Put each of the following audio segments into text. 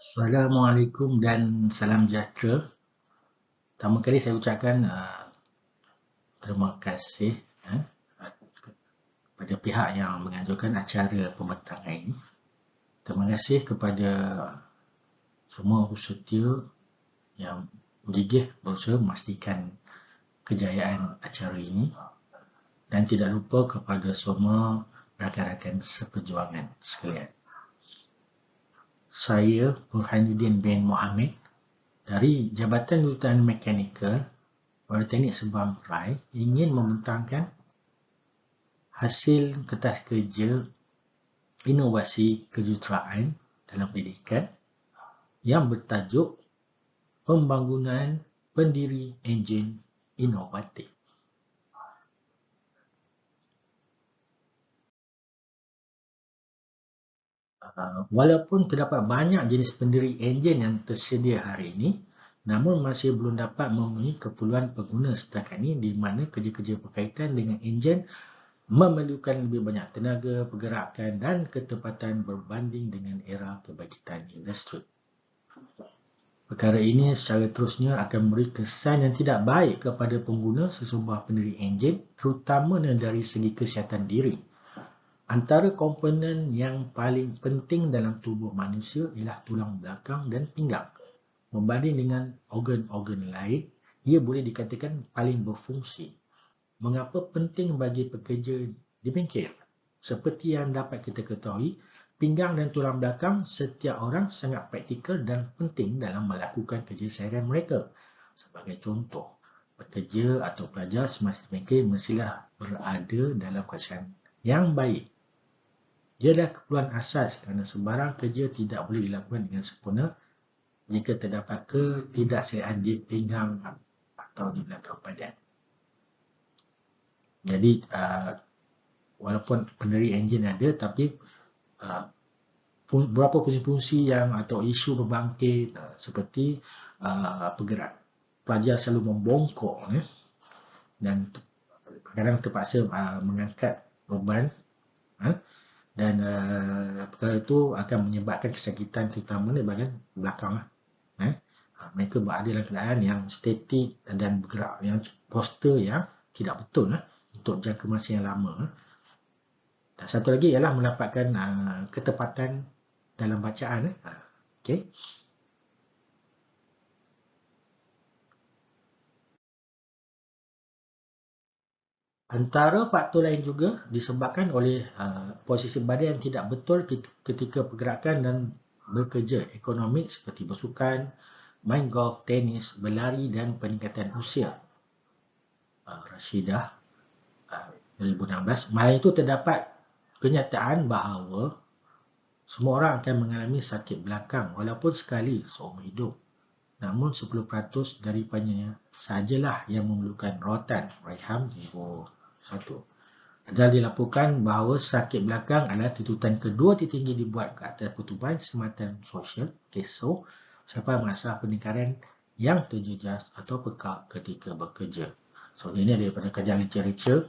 Assalamualaikum dan salam sejahtera. Pertama kali saya ucapkan uh, terima kasih uh, kepada pihak yang menganjurkan acara pembentangan ini. Terima kasih kepada semua peserta yang gigih berusaha memastikan kejayaan acara ini dan tidak lupa kepada semua rakan-rakan seperjuangan sekalian saya Burhanuddin bin Mohamed dari Jabatan Dutaan Mekanikal Politeknik Sebang Perai ingin membentangkan hasil kertas kerja inovasi kejuruteraan dalam pendidikan yang bertajuk Pembangunan Pendiri Enjin Inovatif. Walaupun terdapat banyak jenis pendiri enjin yang tersedia hari ini, namun masih belum dapat memenuhi keperluan pengguna setakat ini di mana kerja-kerja berkaitan dengan enjin memerlukan lebih banyak tenaga, pergerakan dan ketepatan berbanding dengan era kebangkitan industri. Perkara ini secara terusnya akan memberi kesan yang tidak baik kepada pengguna sesebuah pendiri enjin terutamanya dari segi kesihatan diri. Antara komponen yang paling penting dalam tubuh manusia ialah tulang belakang dan pinggang. Membanding dengan organ-organ lain, ia boleh dikatakan paling berfungsi. Mengapa penting bagi pekerja di bengkel? Seperti yang dapat kita ketahui, pinggang dan tulang belakang setiap orang sangat praktikal dan penting dalam melakukan kerja seharian mereka. Sebagai contoh, pekerja atau pelajar semasa bengkel mestilah berada dalam keadaan yang baik dia adalah keperluan asas kerana sembarang kerja tidak boleh dilakukan dengan sempurna jika terdapat ketidaksediaan di pinggang atau di belakang badan. Jadi, uh, walaupun pendiri enjin ada, tapi uh, beberapa fungsi-fungsi yang atau isu berbangkit uh, seperti uh, pergerak. Pelajar selalu membongkok eh, dan kadang terpaksa uh, mengangkat beban uh, dan uh, perkara itu akan menyebabkan kesakitan terutama di bahagian belakang lah. eh? Uh, mereka berada dalam keadaan yang statik dan bergerak yang postur yang tidak betul lah, untuk jangka masa yang lama eh? dan satu lagi ialah mendapatkan uh, ketepatan dalam bacaan eh? uh, okay. Antara faktor lain juga disebabkan oleh uh, posisi badan yang tidak betul ketika pergerakan dan bekerja ekonomi seperti bersukan, main golf, tenis, berlari dan peningkatan usia. Uh, Rashidah uh, 2016, malah itu terdapat kenyataan bahawa semua orang akan mengalami sakit belakang walaupun sekali seumur hidup. Namun 10% daripadanya sajalah yang memerlukan rawatan. Rayham, ibu satu. Adalah dilaporkan bahawa sakit belakang adalah tuntutan kedua tertinggi dibuat ke atas pertubuhan sematan sosial, KESO, sampai masa peningkaran yang terjejas atau pekak ketika bekerja. So, ini daripada kajian literature.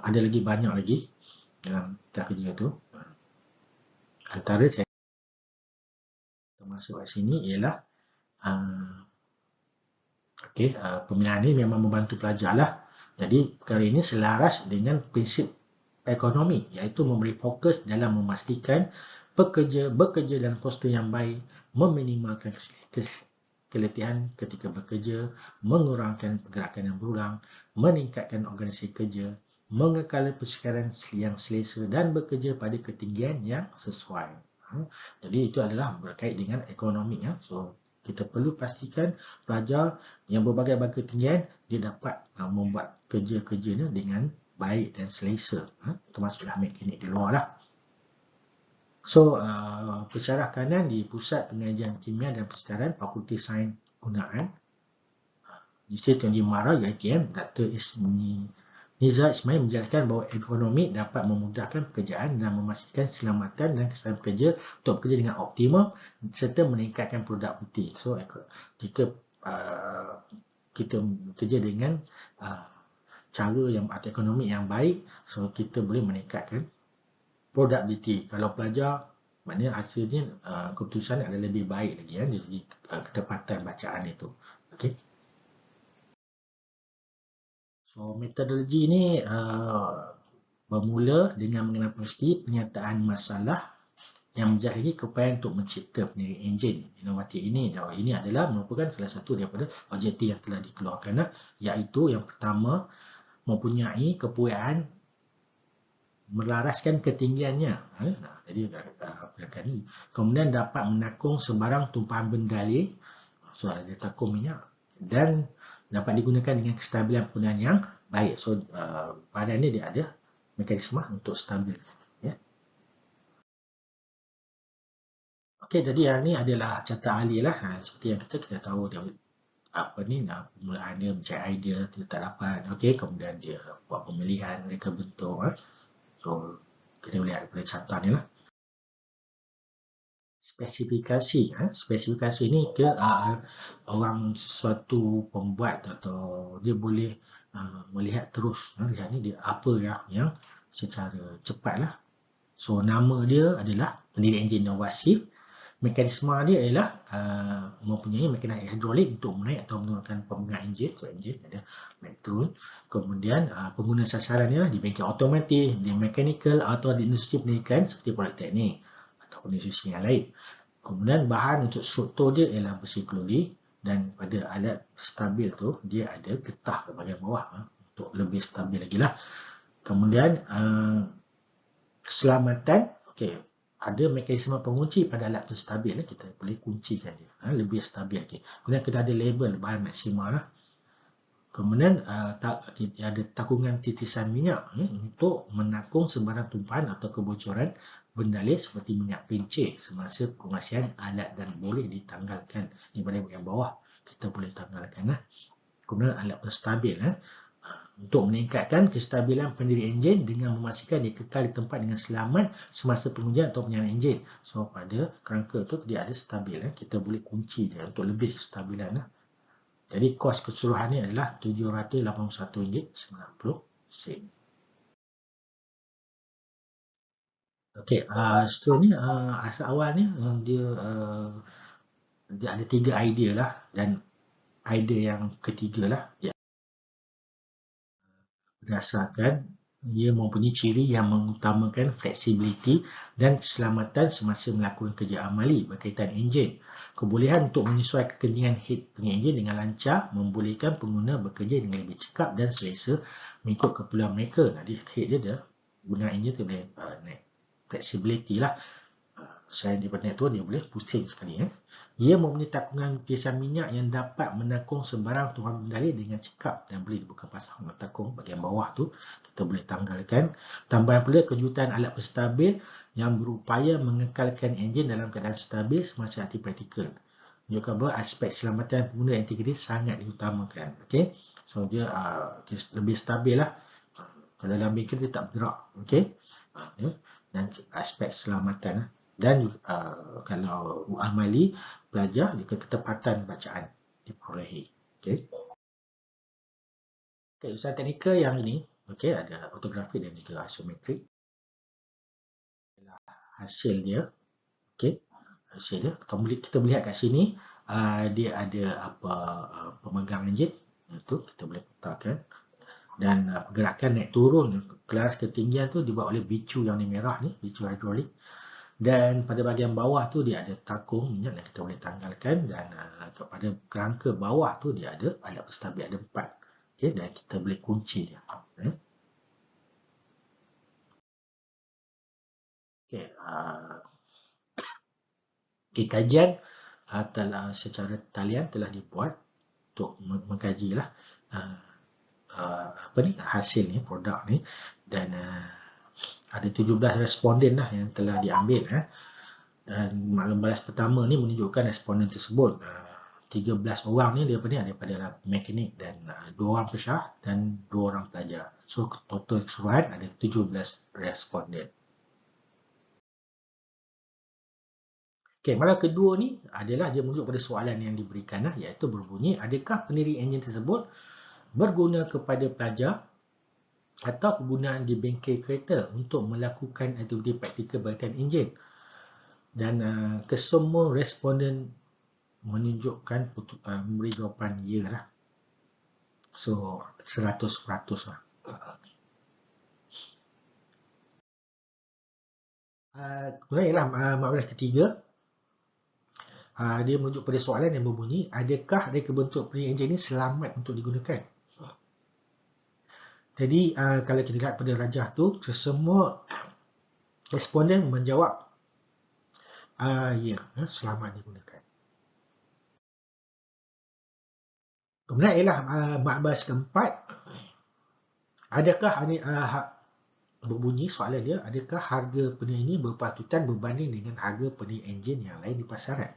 Ada lagi banyak lagi dalam kerja itu. Antara saya termasuk kat sini ialah uh, okay, uh, pembinaan ini memang membantu pelajar lah jadi perkara ini selaras dengan prinsip ekonomi iaitu memberi fokus dalam memastikan pekerja bekerja dalam postur yang baik, meminimalkan keletihan ketika bekerja, mengurangkan pergerakan yang berulang, meningkatkan organisasi kerja, mengekal persekaran yang selesa dan bekerja pada ketinggian yang sesuai. Ha? Jadi itu adalah berkait dengan ekonomi. Ya. So kita perlu pastikan pelajar yang berbagai-bagai ketinggian dia dapat uh, membuat kerja-kerjanya dengan baik dan selesa uh, termasuklah mekanik di luar lah so uh, pensyarah kanan di pusat pengajian kimia dan persekitaran fakulti sains gunaan Institut Tinggi Mara UiTM Dr. Ismi Nizar Ismail menjelaskan bahawa ekonomi dapat memudahkan pekerjaan dan memastikan keselamatan dan keselamatan pekerja untuk bekerja dengan optimum serta meningkatkan produktiviti. So, jika uh, kita bekerja dengan uh, cara yang atau ekonomi yang baik, so kita boleh meningkatkan produktiviti. Kalau pelajar Maknanya hasilnya uh, keputusan adalah lebih baik lagi ya, dari segi uh, ketepatan bacaan itu. Okey. So metodologi ini uh, bermula dengan mengenal pasti penyataan masalah yang menjadi keupayaan untuk mencipta pendiri enjin inovatif ini. Jawab ini adalah merupakan salah satu daripada objektif yang telah dikeluarkan iaitu yang pertama mempunyai keupayaan melaraskan ketinggiannya. Ha? Jadi apa ini? Kemudian dapat menakung sebarang tumpahan bendali, so ada takung minyak dan dapat digunakan dengan kestabilan penggunaan yang baik. So uh, pada ini dia ada mekanisme untuk stabil. Okey, jadi yang ni adalah cerita ahli lah. Ha, seperti yang kita kita tahu dia apa ni nak permulaan dia mencari idea dia tak dapat. Okey, kemudian dia buat pemilihan mereka bentuk. Ha. So kita lihat daripada carta ni lah. Spesifikasi. Ha. Spesifikasi ni ke uh, orang suatu pembuat atau dia boleh uh, melihat terus. Ha. Lihat ni dia apa yang, yang secara cepat lah. So nama dia adalah pendiri enjin inovasi mekanisme dia ialah uh, mempunyai mekanisme hidrolik untuk menaik atau menurunkan pembinaan enjin so enjin ada turun kemudian uh, pengguna sasaran ialah di bengkel otomatis di mechanical atau di industri pendidikan seperti politeknik industri yang lain kemudian bahan untuk struktur dia ialah besi klori dan pada alat stabil tu dia ada getah di bahagian bawah uh, untuk lebih stabil lagi lah kemudian uh, keselamatan okey ada mekanisme pengunci pada alat penstabil kita boleh kuncikan dia ha, lebih stabil okay. kemudian kita ada label bahan maksimal lah. kemudian uh, tak, ada takungan titisan minyak eh, untuk menakung sembarang tumpahan atau kebocoran benda lain seperti minyak pincir semasa pengasihan alat dan boleh ditanggalkan di bahagian bawah kita boleh tanggalkan lah. kemudian alat penstabil eh untuk meningkatkan kestabilan pendiri enjin dengan memastikan dia kekal di tempat dengan selamat semasa pengujian atau penyalaan enjin. So pada kerangka tu dia ada stabil. Eh. Kita boleh kunci dia untuk lebih kestabilan. Eh. Jadi kos keseluruhannya adalah RM781.90. Okey, uh, seterusnya uh, asal awalnya uh, dia uh, dia ada tiga idea lah dan idea yang ketiga lah dia berdasarkan ia mempunyai ciri yang mengutamakan fleksibiliti dan keselamatan semasa melakukan kerja amali berkaitan enjin. Kebolehan untuk menyesuaikan kekentingan head punya enjin dengan lancar membolehkan pengguna bekerja dengan lebih cekap dan selesa mengikut keperluan mereka. Nah, dia head dia dah guna enjin tu boleh uh, naik fleksibiliti lah. Selain daripada tu, dia boleh pusing sekali. Eh. Ia mempunyai takungan lukisan minyak yang dapat menakung sembarang tuhan bendali dengan cekap dan boleh dibuka pasang takung bagian bawah tu. Kita boleh tanggalkan. Tambahan pula kejutan alat penstabil yang berupaya mengekalkan enjin dalam keadaan stabil semasa aktif praktikal. Menunjukkan bahawa aspek keselamatan pengguna integriti sangat diutamakan. Okay? So, dia uh, lebih stabil lah. Kalau dalam bengkel dia tak bergerak. Okay? Uh, dan aspek keselamatan lah dan uh, kalau amali belajar jika ketepatan bacaan diperolehi. Okey. Okey, usaha teknikal yang ini, okey, ada ortografi dan juga isometrik. Hasil dia, okey, hasil dia. Kita kita melihat kat sini, uh, dia ada apa uh, pemegang enjin, itu kita boleh letakkan. Dan uh, pergerakan naik turun kelas ketinggian tu dibuat oleh bicu yang ni merah ni, bicu hidrolik. Dan pada bahagian bawah tu dia ada takung minyak yang kita boleh tanggalkan dan uh, pada kerangka bawah tu dia ada alat penstabil ada empat. Okay, dan kita boleh kunci dia. Okay. Okay, uh, okay, kajian uh, telah secara talian telah dibuat untuk mengkaji lah uh, uh, apa ni hasil ni produk ni. Dan uh, ada 17 responden lah yang telah diambil eh. dan maklum balas pertama ni menunjukkan responden tersebut uh, 13 orang ni daripada ni daripada mekanik dan uh, 2 orang pesyah dan 2 orang pelajar. So total keseluruhan ada 17 responden. Okay, malam kedua ni adalah dia menunjuk pada soalan yang diberikan lah, iaitu berbunyi adakah pendiri enjin tersebut berguna kepada pelajar atau penggunaan di bengkel kereta untuk melakukan aktiviti praktikal berkaitan enjin. dan uh, kesemua responden menunjukkan uh, memberi jawapan ya lah. So 100% lah. Uh, ialah uh, maklumat ketiga. Uh, dia merujuk pada soalan yang berbunyi, adakah reka bentuk pre engine ini selamat untuk digunakan? Jadi uh, kalau kita lihat pada rajah tu, sesemua responden menjawab uh, ya, yeah, selamat digunakan. Kemudian ialah uh, makbas keempat. Adakah ini uh, berbunyi soalan dia, adakah harga pening ini berpatutan berbanding dengan harga pening enjin yang lain di pasaran?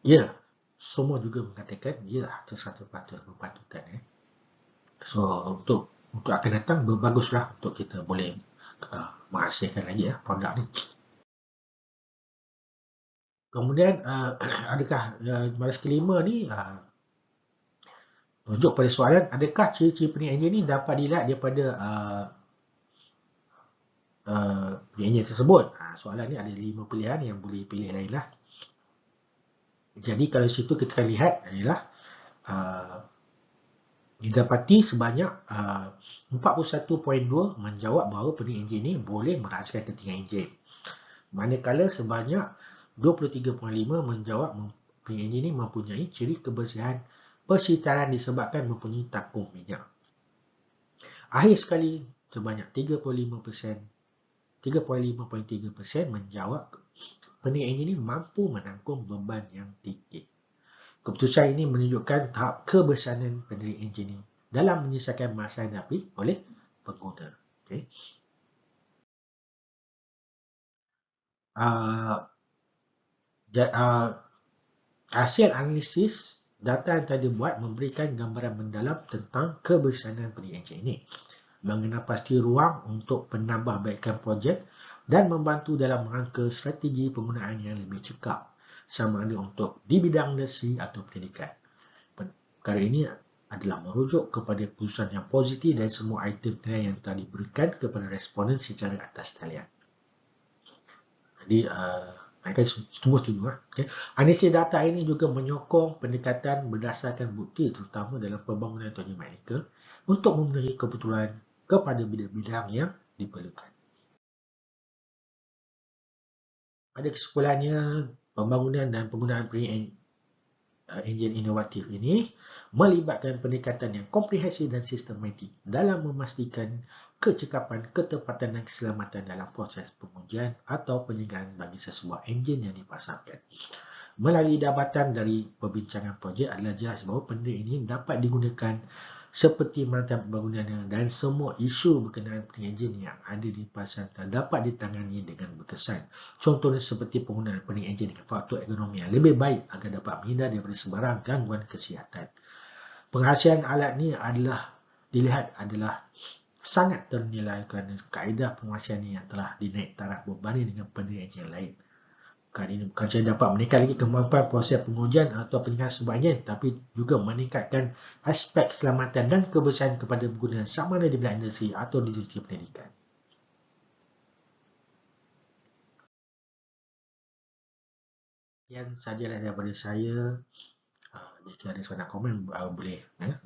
Ya, semua juga mengatakan ya, satu patut berpatutan. Eh. So untuk untuk akan datang berbaguslah untuk kita boleh uh, menghasilkan lagi ya produk ni. Kemudian uh, adakah uh, baris kelima ni uh, rujuk pada soalan adakah ciri-ciri pening enjin ni dapat dilihat daripada uh, uh, enjin tersebut. Uh, soalan ni ada lima pilihan yang boleh pilih lain lah. Jadi kalau situ kita lihat adalah uh, didapati sebanyak uh, 41.2 menjawab bahawa pening enjin ini boleh merahsiakan ketinggian enjin. Manakala sebanyak 23.5 menjawab pening enjin ini mempunyai ciri kebersihan persitaran disebabkan mempunyai takung minyak. Akhir sekali sebanyak 35% 3.5.3% menjawab pening enjin ini mampu menanggung beban yang tinggi. Keputusan ini menunjukkan tahap kebersihanan pendiri enjin ini dalam menyelesaikan masalah yang dihadapi oleh pengguna. Okay. Uh, uh, hasil analisis data yang tadi buat memberikan gambaran mendalam tentang kebersihanan pendiri enjin ini mengenai pasti ruang untuk penambahbaikan projek dan membantu dalam rangka strategi penggunaan yang lebih cekap sama ada untuk di bidang industri atau pendidikan. Perkara ini adalah merujuk kepada keputusan yang positif dan semua item nilai yang telah diberikan kepada responden secara atas talian. Jadi, mereka semua setuju. Okay. Analisis data ini juga menyokong pendekatan berdasarkan bukti terutama dalam pembangunan tuan mereka untuk memenuhi kebetulan kepada bidang-bidang yang diperlukan. Pada kesimpulannya, pembangunan dan penggunaan uh, enjin inovatif ini melibatkan pendekatan yang komprehensif dan sistematik dalam memastikan kecekapan, ketepatan dan keselamatan dalam proses pengujian atau penyegaran bagi sesebuah enjin yang dipasarkan. Melalui dapatan dari perbincangan projek adalah jelas bahawa benda ini dapat digunakan seperti mantan pembangunannya dan semua isu berkenaan penyenjin yang ada di pasar dapat ditangani dengan berkesan. Contohnya seperti penggunaan penyenjin dengan faktor ekonomi yang lebih baik agar dapat menghindar daripada sebarang gangguan kesihatan. Penghasilan alat ini adalah dilihat adalah sangat ternilai kerana kaedah penghasilan ini yang telah dinaik taraf berbanding dengan penyenjin lain bukan ini bukan saja dapat meningkat lagi kemampuan proses pengujian atau peningkatan sebanyak tapi juga meningkatkan aspek keselamatan dan kebersihan kepada pengguna sama ada di bidang industri atau di sisi pendidikan. Sekian sahaja daripada saya. Jika ada soalan komen, uh, boleh. Uh,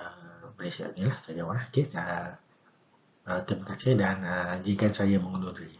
uh, boleh ni lah saja orang. Okay, uh, uh, terima kasih dan jika saya mengundur diri.